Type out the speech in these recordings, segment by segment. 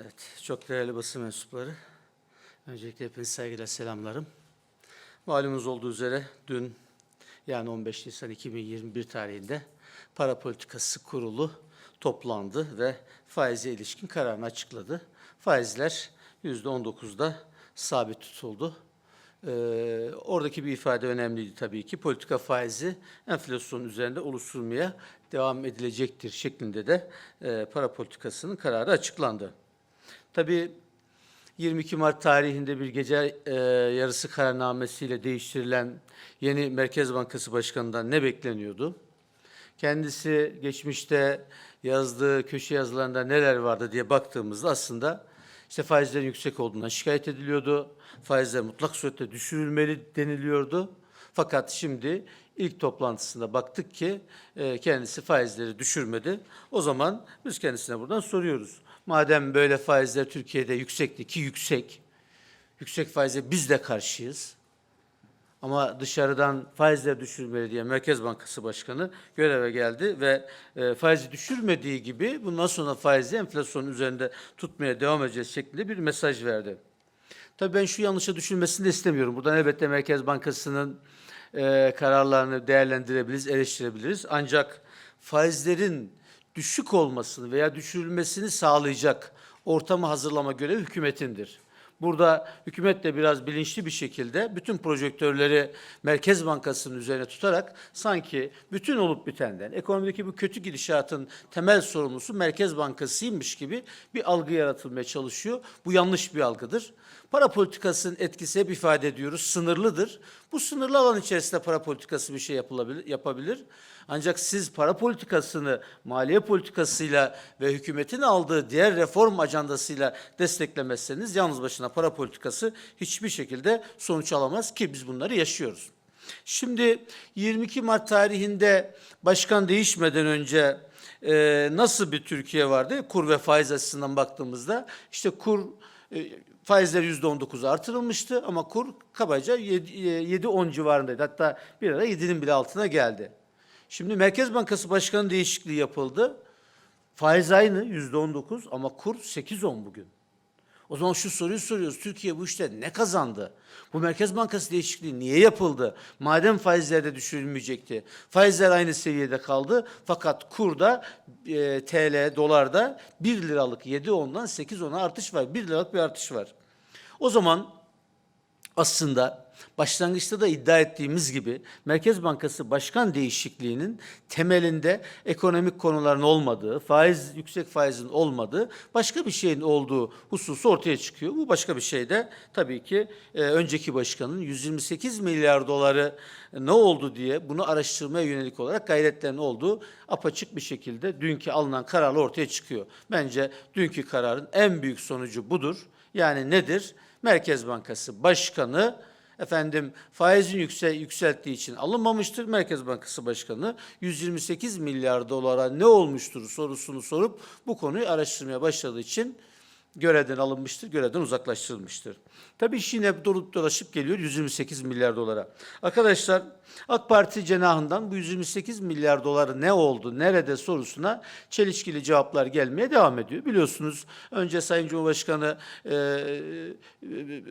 Evet, çok değerli basın mensupları. Öncelikle hepinize saygıyla selamlarım. Malumunuz olduğu üzere dün yani 15 Nisan 2021 tarihinde para politikası kurulu toplandı ve faize ilişkin kararını açıkladı. Faizler %19'da sabit tutuldu. Ee, oradaki bir ifade önemliydi tabii ki. Politika faizi enflasyonun üzerinde oluşturmaya devam edilecektir şeklinde de e, para politikasının kararı açıklandı. Tabii 22 Mart tarihinde bir gece e, yarısı kararnamesiyle değiştirilen yeni Merkez Bankası Başkanı'ndan ne bekleniyordu? Kendisi geçmişte yazdığı köşe yazılarında neler vardı diye baktığımızda aslında işte faizlerin yüksek olduğundan şikayet ediliyordu. Faizler mutlak surette düşürülmeli deniliyordu. Fakat şimdi ilk toplantısında baktık ki e, kendisi faizleri düşürmedi. O zaman biz kendisine buradan soruyoruz. Madem böyle faizler Türkiye'de yüksekti ki yüksek, yüksek faize biz de karşıyız. Ama dışarıdan faizler düşürmeli diye Merkez Bankası Başkanı göreve geldi ve e, faizi düşürmediği gibi bundan sonra faizi enflasyonun üzerinde tutmaya devam edeceğiz şeklinde bir mesaj verdi. Tabii ben şu yanlışa düşülmesini de istemiyorum. Buradan elbette Merkez Bankası'nın e, kararlarını değerlendirebiliriz, eleştirebiliriz. Ancak faizlerin düşük olmasını veya düşürülmesini sağlayacak ortamı hazırlama görevi hükümetindir. Burada hükümet de biraz bilinçli bir şekilde bütün projektörleri Merkez Bankası'nın üzerine tutarak sanki bütün olup bitenden, ekonomideki bu kötü gidişatın temel sorumlusu Merkez Bankası'ymış gibi bir algı yaratılmaya çalışıyor. Bu yanlış bir algıdır. Para politikasının etkisi hep ifade ediyoruz, sınırlıdır. Bu sınırlı alan içerisinde para politikası bir şey yapılabilir, yapabilir. Ancak siz para politikasını maliye politikasıyla ve hükümetin aldığı diğer reform ajandasıyla desteklemezseniz yalnız başına para politikası hiçbir şekilde sonuç alamaz ki biz bunları yaşıyoruz. Şimdi 22 Mart tarihinde başkan değişmeden önce e, nasıl bir Türkiye vardı? Kur ve faiz açısından baktığımızda işte kur e, faizler %19 artırılmıştı ama kur kabaca 7-10 civarındaydı. Hatta bir ara 7'nin bile altına geldi. Şimdi Merkez Bankası Başkanı değişikliği yapıldı. Faiz aynı %19 ama kur 8-10 bugün. O zaman şu soruyu soruyoruz. Türkiye bu işte ne kazandı? Bu Merkez Bankası değişikliği niye yapıldı? Madem faizler de düşürülmeyecekti. Faizler aynı seviyede kaldı. Fakat kurda e, TL, dolarda 1 liralık 7.10'dan 8.10'a artış var. 1 liralık bir artış var. O zaman aslında başlangıçta da iddia ettiğimiz gibi Merkez Bankası başkan değişikliğinin temelinde ekonomik konuların olmadığı, faiz yüksek faizin olmadığı, başka bir şeyin olduğu hususu ortaya çıkıyor. Bu başka bir şey de tabii ki e, önceki başkanın 128 milyar doları ne oldu diye bunu araştırmaya yönelik olarak gayretlerin olduğu apaçık bir şekilde dünkü alınan kararla ortaya çıkıyor. Bence dünkü kararın en büyük sonucu budur. Yani nedir? Merkez Bankası Başkanı efendim faizin yüksel, yükselttiği için alınmamıştır. Merkez Bankası Başkanı 128 milyar dolara ne olmuştur sorusunu sorup bu konuyu araştırmaya başladığı için görevden alınmıştır, görevden uzaklaştırılmıştır. Tabii iş yine dolup dolaşıp geliyor 128 milyar dolara. Arkadaşlar AK Parti cenahından bu 128 milyar doları ne oldu, nerede sorusuna çelişkili cevaplar gelmeye devam ediyor. Biliyorsunuz önce Sayın Cumhurbaşkanı e, e,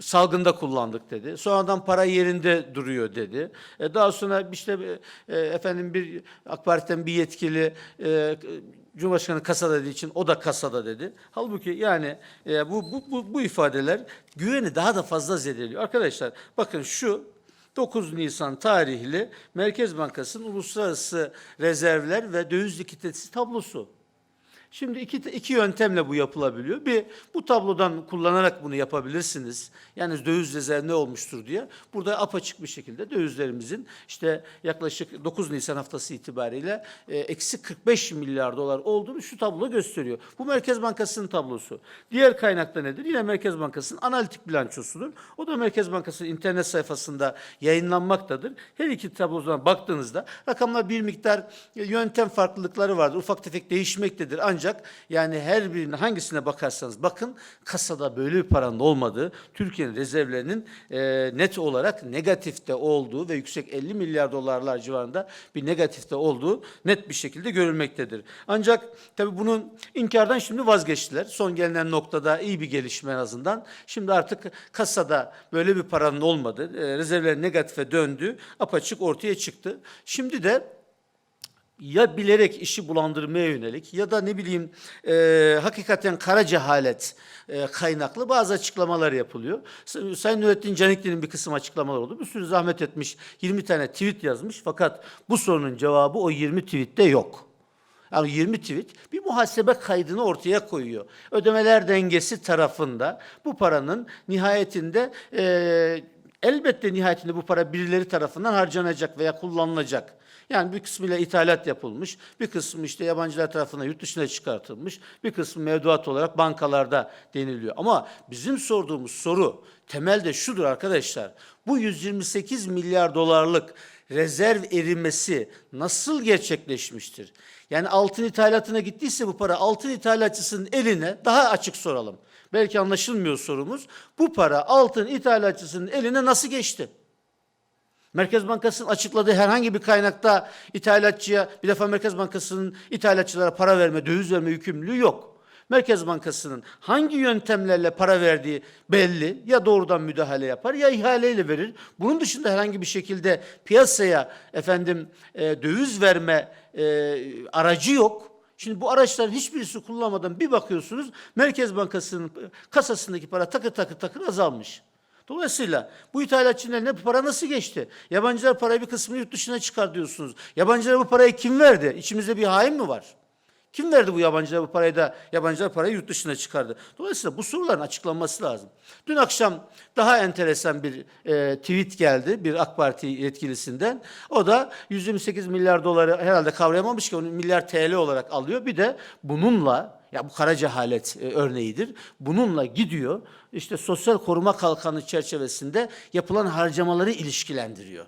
salgında kullandık dedi. Sonradan para yerinde duruyor dedi. E, daha sonra işte e, efendim bir AK Parti'den bir yetkili e, Cumhurbaşkanı kasada dediği için o da kasada dedi. Halbuki yani e, bu, bu, bu, bu ifadeler güveni daha da fazla zedeliyor. Arkadaşlar bakın şu 9 Nisan tarihli Merkez Bankası'nın uluslararası rezervler ve döviz likiditesi tablosu. Şimdi iki, iki yöntemle bu yapılabiliyor. Bir, bu tablodan kullanarak bunu yapabilirsiniz. Yani döviz rezervi ne olmuştur diye. Burada apaçık bir şekilde dövizlerimizin işte yaklaşık 9 Nisan haftası itibariyle e, eksi 45 milyar dolar olduğunu şu tablo gösteriyor. Bu Merkez Bankası'nın tablosu. Diğer kaynakta nedir? Yine Merkez Bankası'nın analitik bilançosudur. O da Merkez Bankası internet sayfasında yayınlanmaktadır. Her iki tablodan baktığınızda rakamlar bir miktar yöntem farklılıkları vardır. Ufak tefek değişmektedir. Ancak Ancak yani her birine hangisine bakarsanız bakın kasada böyle bir paranın olmadığı, Türkiye'nin rezervlerinin e, net olarak negatifte olduğu ve yüksek 50 milyar dolarlar civarında bir negatifte olduğu net bir şekilde görülmektedir. Ancak tabii bunun inkardan şimdi vazgeçtiler. Son gelinen noktada iyi bir gelişme en azından. Şimdi artık kasada böyle bir paranın olmadığı, e, rezervler negatife döndü, apaçık ortaya çıktı. Şimdi de ya bilerek işi bulandırmaya yönelik ya da ne bileyim e, hakikaten kara cehalet e, kaynaklı bazı açıklamalar yapılıyor. Say- Sayın Nurettin Canikli'nin bir kısım açıklamalar oldu. Bir sürü zahmet etmiş 20 tane tweet yazmış fakat bu sorunun cevabı o 20 tweette yok. Yani 20 tweet bir muhasebe kaydını ortaya koyuyor. Ödemeler dengesi tarafında bu paranın nihayetinde e, elbette nihayetinde bu para birileri tarafından harcanacak veya kullanılacak. Yani bir kısmıyla ithalat yapılmış, bir kısmı işte yabancılar tarafından yurt dışına çıkartılmış, bir kısmı mevduat olarak bankalarda deniliyor. Ama bizim sorduğumuz soru temelde şudur arkadaşlar. Bu 128 milyar dolarlık rezerv erimesi nasıl gerçekleşmiştir? Yani altın ithalatına gittiyse bu para altın ithalatçısının eline daha açık soralım. Belki anlaşılmıyor sorumuz. Bu para altın ithalatçısının eline nasıl geçti? Merkez Bankası'nın açıkladığı herhangi bir kaynakta ithalatçıya bir defa Merkez Bankası'nın ithalatçılara para verme, döviz verme yükümlülüğü yok. Merkez Bankası'nın hangi yöntemlerle para verdiği belli. Ya doğrudan müdahale yapar ya ihaleyle verir. Bunun dışında herhangi bir şekilde piyasaya efendim e, döviz verme e, aracı yok. Şimdi bu araçların hiçbirisi kullanmadan bir bakıyorsunuz Merkez Bankası'nın kasasındaki para takır takır takır azalmış. Dolayısıyla bu ithalatçının eline para nasıl geçti? Yabancılar parayı bir kısmını yurt dışına çıkar diyorsunuz. Yabancılara bu parayı kim verdi? İçimizde bir hain mi var? Kim verdi bu yabancılara bu parayı da yabancılar parayı yurt dışına çıkardı? Dolayısıyla bu soruların açıklanması lazım. Dün akşam daha enteresan bir e, tweet geldi bir AK Parti yetkilisinden. O da 128 milyar doları herhalde kavrayamamış ki onu milyar TL olarak alıyor. Bir de bununla ya bu kara cehalet e, örneğidir. Bununla gidiyor işte sosyal koruma kalkanı çerçevesinde yapılan harcamaları ilişkilendiriyor.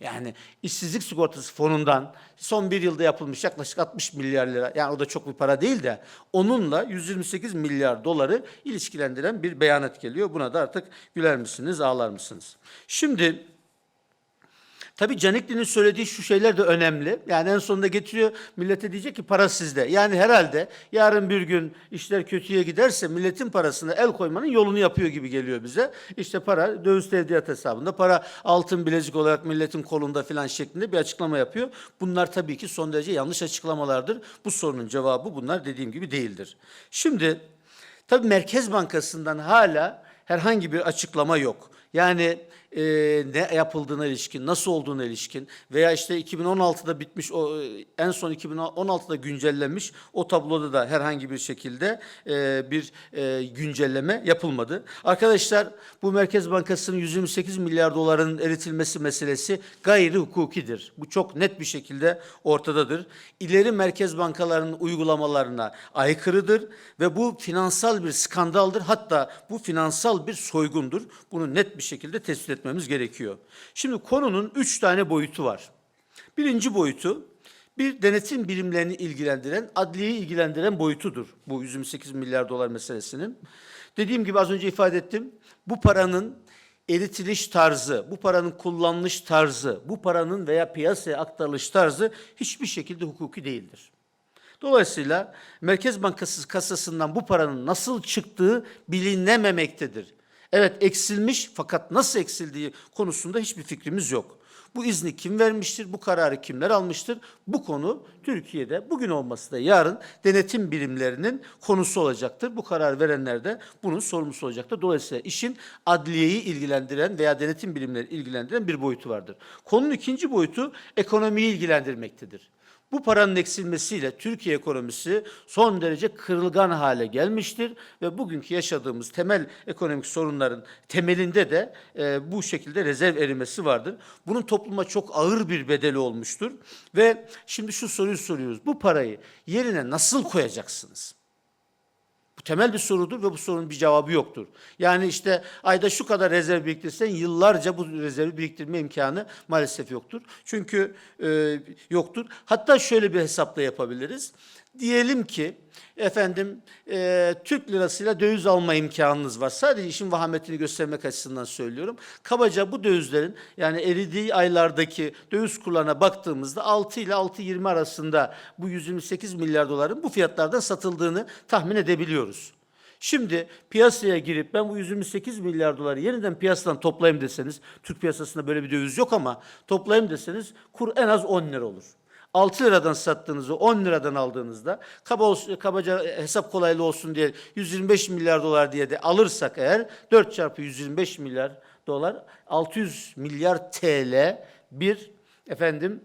Yani işsizlik sigortası fonundan son bir yılda yapılmış yaklaşık 60 milyar lira yani o da çok bir para değil de onunla 128 milyar doları ilişkilendiren bir beyanat geliyor. Buna da artık güler misiniz ağlar mısınız? Şimdi Tabii Canikli'nin söylediği şu şeyler de önemli. Yani en sonunda getiriyor millete diyecek ki para sizde. Yani herhalde yarın bir gün işler kötüye giderse milletin parasına el koymanın yolunu yapıyor gibi geliyor bize. İşte para döviz tevdiat hesabında, para altın bilezik olarak milletin kolunda filan şeklinde bir açıklama yapıyor. Bunlar tabii ki son derece yanlış açıklamalardır. Bu sorunun cevabı bunlar dediğim gibi değildir. Şimdi tabii Merkez Bankası'ndan hala herhangi bir açıklama yok. Yani e, ne yapıldığına ilişkin, nasıl olduğuna ilişkin veya işte 2016'da bitmiş, o e, en son 2016'da güncellenmiş o tabloda da herhangi bir şekilde e, bir e, güncelleme yapılmadı. Arkadaşlar bu Merkez Bankası'nın 128 milyar doların eritilmesi meselesi gayri hukukidir. Bu çok net bir şekilde ortadadır. İleri merkez bankalarının uygulamalarına aykırıdır ve bu finansal bir skandaldır. Hatta bu finansal bir soygundur. Bunu net bir şekilde tespit etmemiz gerekiyor. Şimdi konunun üç tane boyutu var. Birinci boyutu bir denetim birimlerini ilgilendiren, adliyeyi ilgilendiren boyutudur bu 128 milyar dolar meselesinin. Dediğim gibi az önce ifade ettim. Bu paranın eritiliş tarzı, bu paranın kullanılış tarzı, bu paranın veya piyasaya aktarılış tarzı hiçbir şekilde hukuki değildir. Dolayısıyla Merkez Bankası kasasından bu paranın nasıl çıktığı bilinememektedir. Evet eksilmiş fakat nasıl eksildiği konusunda hiçbir fikrimiz yok. Bu izni kim vermiştir? Bu kararı kimler almıştır? Bu konu Türkiye'de bugün olması da yarın denetim birimlerinin konusu olacaktır. Bu karar verenler de bunun sorumlusu olacaktır. Dolayısıyla işin adliyeyi ilgilendiren veya denetim birimleri ilgilendiren bir boyutu vardır. Konunun ikinci boyutu ekonomiyi ilgilendirmektedir. Bu paranın eksilmesiyle Türkiye ekonomisi son derece kırılgan hale gelmiştir ve bugünkü yaşadığımız temel ekonomik sorunların temelinde de e, bu şekilde rezerv erimesi vardır. Bunun topluma çok ağır bir bedeli olmuştur ve şimdi şu soruyu soruyoruz. Bu parayı yerine nasıl koyacaksınız? Bu temel bir sorudur ve bu sorunun bir cevabı yoktur. Yani işte ayda şu kadar rezerv biriktirsen yıllarca bu rezervi biriktirme imkanı maalesef yoktur. Çünkü e, yoktur. Hatta şöyle bir hesapla yapabiliriz. Diyelim ki efendim e, Türk lirasıyla döviz alma imkanınız var. Sadece işin vahametini göstermek açısından söylüyorum. Kabaca bu dövizlerin yani eridiği aylardaki döviz kurlarına baktığımızda 6 ile 6.20 arasında bu 128 milyar doların bu fiyatlardan satıldığını tahmin edebiliyoruz. Şimdi piyasaya girip ben bu 128 milyar doları yeniden piyasadan toplayayım deseniz, Türk piyasasında böyle bir döviz yok ama toplayayım deseniz kur en az 10 lira olur. 6 liradan sattığınızı 10 liradan aldığınızda kaba olsun- kabaca hesap kolaylığı olsun diye 125 milyar dolar diye de alırsak eğer 4 çarpı 125 milyar dolar 600 milyar TL bir efendim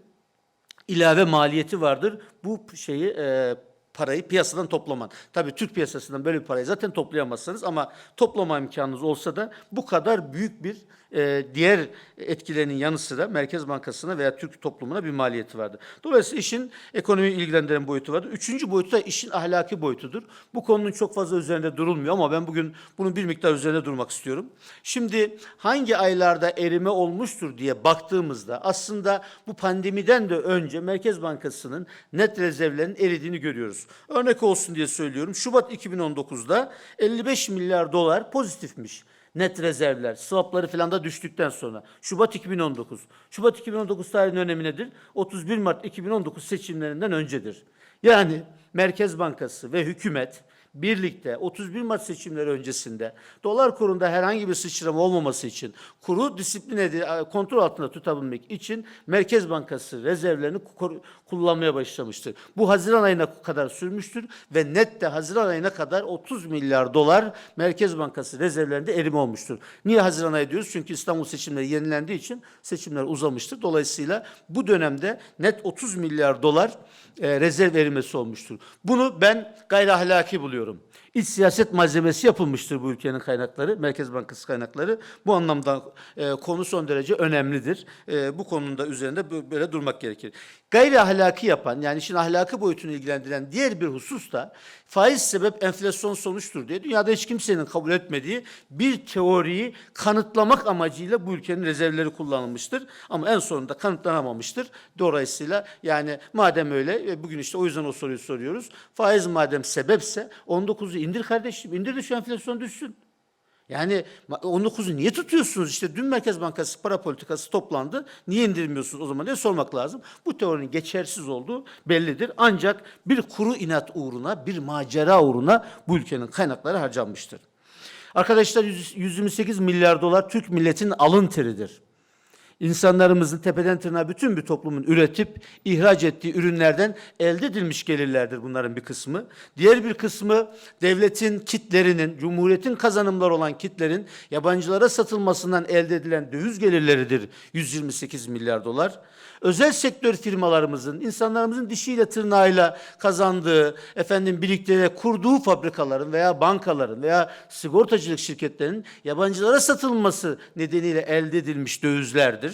ilave maliyeti vardır. Bu şeyi e, parayı piyasadan toplaman. Tabii Türk piyasasından böyle bir parayı zaten toplayamazsınız ama toplama imkanınız olsa da bu kadar büyük bir e, diğer etkilerinin yanı sıra Merkez Bankası'na veya Türk toplumuna bir maliyeti vardı. Dolayısıyla işin ekonomiyi ilgilendiren boyutu vardır. Üçüncü boyutu da işin ahlaki boyutudur. Bu konunun çok fazla üzerinde durulmuyor ama ben bugün bunun bir miktar üzerinde durmak istiyorum. Şimdi hangi aylarda erime olmuştur diye baktığımızda aslında bu pandemiden de önce Merkez Bankası'nın net rezervlerinin eridiğini görüyoruz. Örnek olsun diye söylüyorum. Şubat 2019'da 55 milyar dolar pozitifmiş net rezervler, swapları falan da düştükten sonra. Şubat 2019. Şubat 2019 tarihinin önemi nedir? 31 Mart 2019 seçimlerinden öncedir. Yani Merkez Bankası ve hükümet birlikte 31 Mart seçimleri öncesinde dolar kurunda herhangi bir sıçrama olmaması için kuru disiplin kontrol altında tutabilmek için Merkez Bankası rezervlerini kullanmaya başlamıştır. Bu Haziran ayına kadar sürmüştür ve net de Haziran ayına kadar 30 milyar dolar Merkez Bankası rezervlerinde erime olmuştur. Niye Haziran ayı diyoruz? Çünkü İstanbul seçimleri yenilendiği için seçimler uzamıştır. Dolayısıyla bu dönemde net 30 milyar dolar e, rezerv erimesi olmuştur. Bunu ben gayri ahlaki buluyorum. İç siyaset malzemesi yapılmıştır bu ülkenin kaynakları, Merkez Bankası kaynakları. Bu anlamda e, konu son derece önemlidir. E, bu konunun da üzerinde bö- böyle durmak gerekir. Gayri ahlaki yapan, yani işin ahlaki boyutunu ilgilendiren diğer bir husus da faiz sebep enflasyon sonuçtur diye dünyada hiç kimsenin kabul etmediği bir teoriyi kanıtlamak amacıyla bu ülkenin rezervleri kullanılmıştır. Ama en sonunda kanıtlanamamıştır. Dolayısıyla yani madem öyle ve bugün işte o yüzden o soruyu soruyoruz. Faiz madem sebepse 19'u indir kardeşim. indir de şu enflasyon düşsün. Yani ma- 19'u niye tutuyorsunuz? İşte dün Merkez Bankası para politikası toplandı. Niye indirmiyorsunuz o zaman diye sormak lazım. Bu teorinin geçersiz olduğu bellidir. Ancak bir kuru inat uğruna, bir macera uğruna bu ülkenin kaynakları harcanmıştır. Arkadaşlar 100 128 milyar dolar Türk milletinin alın teridir. İnsanlarımızın tepeden tırnağa bütün bir toplumun üretip ihraç ettiği ürünlerden elde edilmiş gelirlerdir bunların bir kısmı. Diğer bir kısmı devletin kitlerinin, cumhuriyetin kazanımları olan kitlerin yabancılara satılmasından elde edilen döviz gelirleridir 128 milyar dolar. Özel sektör firmalarımızın, insanlarımızın dişiyle tırnağıyla kazandığı, efendim birlikte kurduğu fabrikaların veya bankaların veya sigortacılık şirketlerinin yabancılara satılması nedeniyle elde edilmiş dövizlerdir.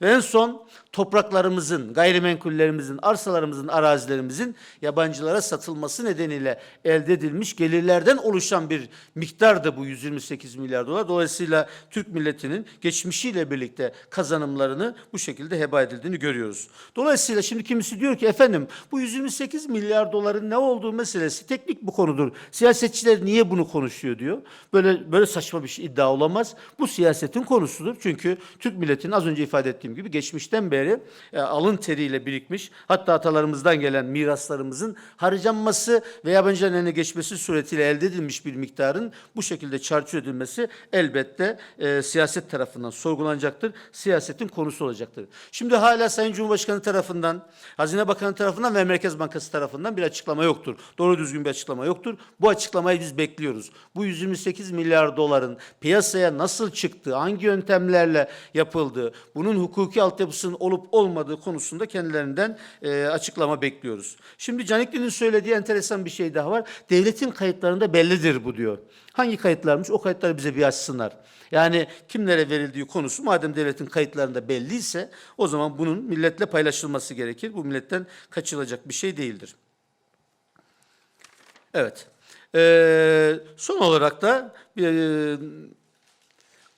Ve en son topraklarımızın, gayrimenkullerimizin, arsalarımızın, arazilerimizin yabancılara satılması nedeniyle elde edilmiş gelirlerden oluşan bir miktar da bu 128 milyar dolar. Dolayısıyla Türk milletinin geçmişiyle birlikte kazanımlarını bu şekilde heba edildiğini görüyoruz. Dolayısıyla şimdi kimisi diyor ki efendim bu 128 milyar doların ne olduğu meselesi teknik bir konudur. Siyasetçiler niye bunu konuşuyor diyor. Böyle böyle saçma bir şey iddia olamaz. Bu siyasetin konusudur. Çünkü Türk milletinin az önce ifade ettiğim gibi geçmişten beri e, alın teriyle birikmiş hatta atalarımızdan gelen miraslarımızın harcanması ve yabancıların eline geçmesi suretiyle elde edilmiş bir miktarın bu şekilde çarçur edilmesi elbette e, siyaset tarafından sorgulanacaktır. Siyasetin konusu olacaktır. Şimdi hala Sayın Cumhurbaşkanı tarafından, Hazine Bakanı tarafından ve Merkez Bankası tarafından bir açıklama yoktur. Doğru düzgün bir açıklama yoktur. Bu açıklamayı biz bekliyoruz. Bu 128 milyar doların piyasaya nasıl çıktığı, hangi yöntemlerle yapıldığı, bunun hukuki altyapısının olup olmadığı konusunda kendilerinden e, açıklama bekliyoruz. Şimdi Canikli'nin söylediği enteresan bir şey daha var. Devletin kayıtlarında bellidir bu diyor. Hangi kayıtlarmış? O kayıtları bize bir açsınlar. Yani kimlere verildiği konusu madem devletin kayıtlarında belliyse o zaman bunun milletle paylaşılması gerekir. Bu milletten kaçılacak bir şey değildir. Evet. Ee, son olarak da e,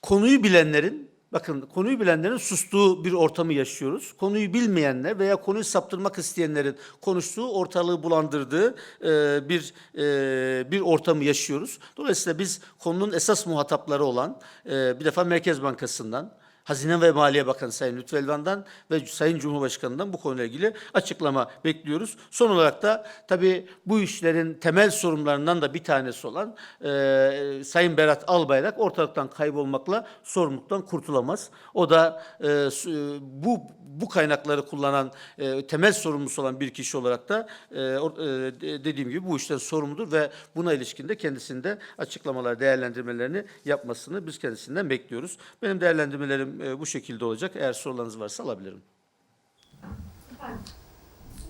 konuyu bilenlerin bakın konuyu bilenlerin sustuğu bir ortamı yaşıyoruz. Konuyu bilmeyenler veya konuyu saptırmak isteyenlerin konuştuğu, ortalığı bulandırdığı e, bir e, bir ortamı yaşıyoruz. Dolayısıyla biz konunun esas muhatapları olan e, bir defa Merkez Bankası'ndan, Hazine ve Maliye Bakanı Sayın Lütfü Elvan'dan ve Sayın Cumhurbaşkanı'ndan bu konuyla ilgili açıklama bekliyoruz. Son olarak da tabii bu işlerin temel sorunlarından da bir tanesi olan e, Sayın Berat Albayrak ortalıktan kaybolmakla sorumluluktan kurtulamaz. O da e, su- bu bu kaynakları kullanan e, temel sorumlusu olan bir kişi olarak da e, e, de- dediğim gibi bu işten sorumludur ve buna ilişkin de kendisinde açıklamalar, değerlendirmelerini yapmasını biz kendisinden bekliyoruz. Benim değerlendirmelerim e, bu şekilde olacak. Eğer sorularınız varsa alabilirim. Efendim,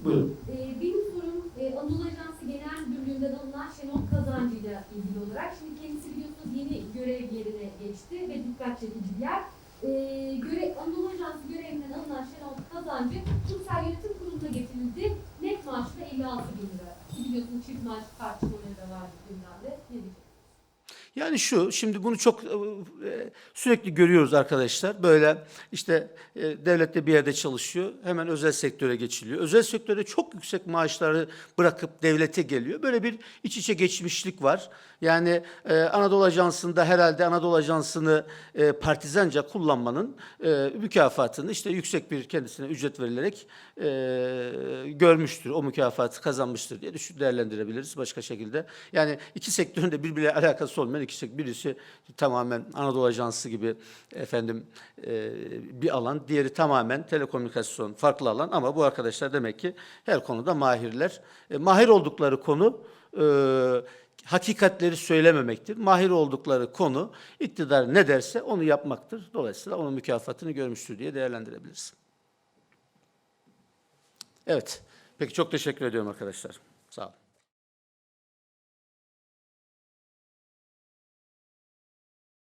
Buyurun. e, benim sorum e, Anadolu Ajansı Genel Müdürlüğü'nden alınan Şenol Kazancı ile ilgili olarak. Şimdi kendisi biliyorsunuz yeni görev yerine geçti ve dikkat çekici bir yer. E, göre, Anadolu Ajansı görevinden alınan Şenol Kazancı Kurumsal Yönetim Kurulu'na getirildi. Net maaşı da 56 bin lira. Biliyorsunuz çift maaş tartışmaları da vardı gündemde. Yani şu, şimdi bunu çok e, sürekli görüyoruz arkadaşlar. Böyle işte e, devlette bir yerde çalışıyor, hemen özel sektöre geçiliyor. Özel sektörde çok yüksek maaşları bırakıp devlete geliyor. Böyle bir iç içe geçmişlik var. Yani e, Anadolu Ajansı'nda herhalde Anadolu Ajansı'nı e, partizanca kullanmanın e, mükafatını işte yüksek bir kendisine ücret verilerek e, görmüştür. O mükafatı kazanmıştır diye düşün, değerlendirebiliriz başka şekilde. Yani iki sektörün de birbiriyle alakası olmayan iki sektör. Birisi tamamen Anadolu Ajansı gibi efendim e, bir alan. Diğeri tamamen telekomünikasyon farklı alan ama bu arkadaşlar demek ki her konuda mahirler. E, mahir oldukları konu e, hakikatleri söylememektir. Mahir oldukları konu iktidar ne derse onu yapmaktır. Dolayısıyla onun mükafatını görmüştür diye değerlendirebiliriz. Evet. Peki çok teşekkür ediyorum arkadaşlar. Sağ olun.